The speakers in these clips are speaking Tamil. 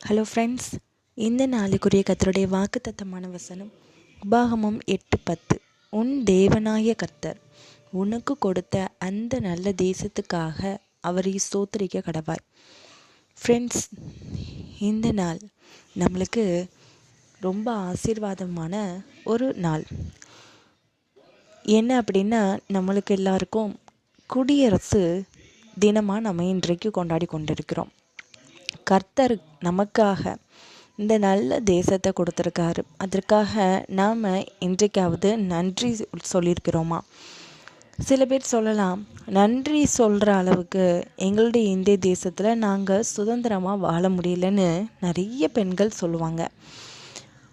ஹலோ ஃப்ரெண்ட்ஸ் இந்த நாளுக்குரிய கத்தருடைய வாக்குத்தத்தமான வசனம் உபாகமம் எட்டு பத்து. உன் தேவனாய கர்த்தர் உனக்கு கொடுத்த அந்த நல்ல தேசத்துக்காக அவரை சோத்தரிக்க கடவாய் ஃப்ரெண்ட்ஸ் இந்த நாள் நம்மளுக்கு ரொம்ப ஆசீர்வாதமான ஒரு நாள். என்ன அப்படின்னா நம்மளுக்கு எல்லாருக்கும் குடியரசு தினமாக நம்ம இன்றைக்கு கொண்டாடி கொண்டிருக்கிறோம். கர்த்தர் நமக்காக இந்த நல்ல தேசத்தை கொடுத்துருக்காரு. அதற்காக நாம் இன்றைக்காவது நன்றி சொல்லியிருக்கிறோமா? சில பேர் சொல்லலாம் நன்றி சொல்கிற அளவுக்கு எங்களுடைய இந்திய தேசத்தில் நாங்கள் சுதந்திரமாக வாழ முடியலன்னு நிறைய பெண்கள் சொல்லுவாங்க.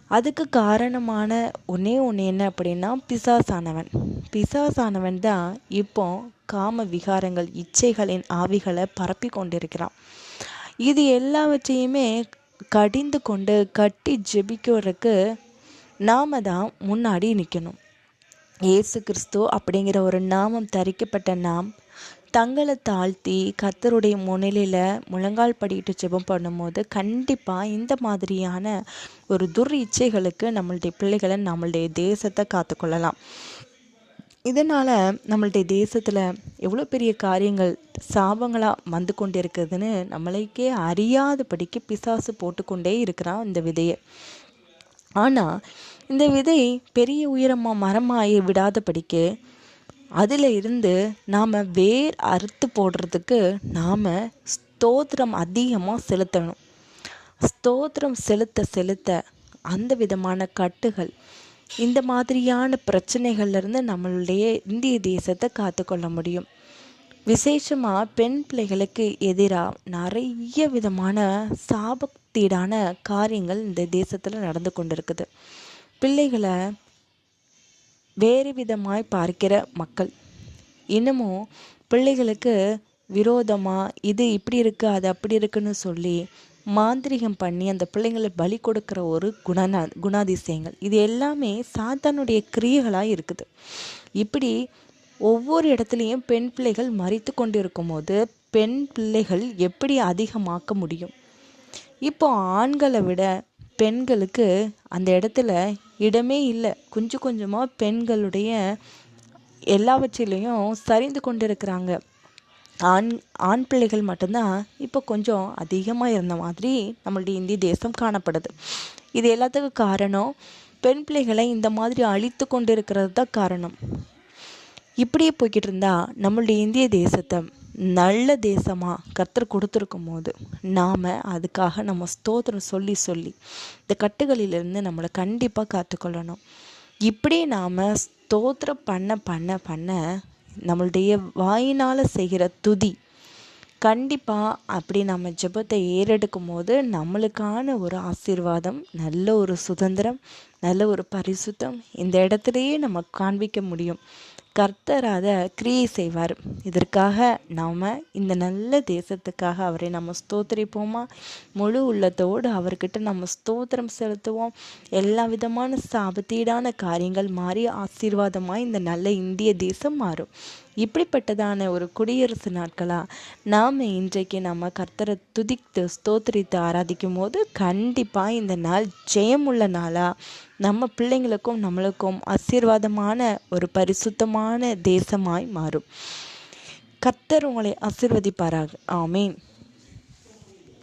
அதுக்கு காரணமான ஒன்றே ஒன்று என்ன அப்படின்னா பிசாசானவன். பிசாசானவன் தான் இப்போ காம விகாரங்கள் இச்சைகளின் ஆவிகளை பரப்பி கொண்டிருக்கிறான் இது எல்லாவற்றையுமே கடிந்து கொண்டு கட்டி ஜெபிக்கிறதுக்கு நாம தான் முன்னாடி நிற்கணும் ஏசு கிறிஸ்து அப்படிங்கிற ஒரு நாமம் தரிக்கப்பட்ட நாம் தங்களை தாழ்த்தி கத்தருடைய முன்னிலையில் முழங்கால் படிட்டு ஜெபம் பண்ணும்போது கண்டிப்பாக இந்த மாதிரியான ஒரு துர் இச்சைகளுக்கு நம்மளுடைய பிள்ளைகளை நம்மளுடைய தேசத்தை காத்துக்கொள்ளலாம். இதனால் நம்மளுடைய தேசத்தில் எவ்வளோ பெரிய காரியங்கள் சாபங்களாக வந்து கொண்டு இருக்குதுன்னு நம்மளுக்கே அறியாதபடிக்கு பிசாசு போட்டுக்கொண்டே இருக்கிறான் இந்த விதையை. ஆனால் இந்த விதை பெரிய உயரமாக மரமாகி விடாதபடிக்கு அதில் இருந்து நாம் வேர் அறுத்து போடுறதுக்கு நாம் ஸ்தோத்திரம் அதிகமாக செலுத்தணும். ஸ்தோத்திரம் செலுத்த செலுத்த அந்த விதமான கட்டுகள் இந்த மாதிரியான பிரச்சனைகள்லேருந்து நம்மளுடைய இந்திய தேசத்தை காத்துக்கொள்ள முடியும். விசேஷமாக பெண் பிள்ளைகளுக்கு எதிராக நிறைய விதமான சாபத்தீடான காரியங்கள் இந்த தேசத்தில் நடந்து கொண்டிருக்குது. பிள்ளைகளை வேறு விதமாய் பார்க்கிற மக்கள். இன்னமும் பிள்ளைகளுக்கு விரோதமாக இது இப்படி இருக்குது அது அப்படி இருக்குன்னு சொல்லி மாந்திரிகம் பண்ணி அந்த பிள்ளைங்களை பலி கொடுக்குற ஒரு குணநா குணாதிசயங்கள். இது எல்லாமே சாத்தானுடைய கிரியைகளாக இருக்குது. இப்படி ஒவ்வொரு இடத்துலையும் பெண் பிள்ளைகள் மறித்து கொண்டிருக்கும் இருக்கும்போது பெண் பிள்ளைகள் எப்படி அதிகமாக்க முடியும்? இப்போ ஆண்களை விட பெண்களுக்கு அந்த இடத்துல இடமே இல்லை. கொஞ்சம் கொஞ்சமாக பெண்களுடைய எல்லாவற்றிலையும் சரிந்து கொண்டு இருக்கிறாங்க ஆண் ஆண் பிள்ளைகள் மட்டும்தான் இப்போ கொஞ்சம் அதிகமாக இருந்த மாதிரி நம்மளுடைய இந்திய தேசம் காணப்படுது. இது எல்லாத்துக்கும் காரணம் பெண் பிள்ளைகளை இந்த மாதிரி அழித்து கொண்டு இருக்கிறது தான் காரணம். இப்படியே போய்கிட்டு இருந்தால் நம்மளுடைய இந்திய தேசத்தை நல்ல தேசமாக கர்த்தர் கொடுத்துருக்கும் போது நாம் அதுக்காக நம்ம ஸ்தோத்திரம் சொல்லி சொல்லி இந்த கட்டுகளிலிருந்து நம்மளை கண்டிப்பாக காத்துக்கொள்ளணும். இப்படி நாம் ஸ்தோத்திரம் பண்ண பண்ண பண்ண நம்மளுடைய வாயினால் செய்கிற துதி. கண்டிப்பாக அப்படி நம்ம ஜெபத்தை ஏறெடுக்கும் போது நம்மளுக்கான ஒரு ஆசீர்வாதம் நல்ல ஒரு சுதந்திரம் நல்ல ஒரு பரிசுத்தம் இந்த இடத்துலையே நம்ம காண்பிக்க முடியும். கர்த்தர் அதை கிரியை செய்வார். இதற்காக நாம் இந்த நல்ல தேசத்துக்காக அவரை நம்ம ஸ்தோத்திரிப்போமா? முழு உள்ளத்தோடு அவர்கிட்ட நம்ம ஸ்தோத்திரம் செலுத்துவோம். எல்லா விதமான சாபத்தீடான காரியங்கள் மாறி ஆசீர்வாதமாக இந்த நல்ல இந்திய தேசம் மாறும். இப்படிப்பட்டதான ஒரு குடியரசு நாட்களாக நாம் இன்றைக்கு நம்ம கர்த்தரை துதித்து ஸ்தோத்திரித்து ஆராதிக்கும் போது கண்டிப்பாக இந்த நாள் ஜெயமுள்ள நாளாக நம்ம பிள்ளைங்களுக்கும் நம்மளுக்கும் ஆசீர்வாதமான ஒரு பரிசுத்தமான தேசமாய் மாறும். கர்த்தர் உங்களை ஆசிர்வதிப்பாராக. ஆமேன்.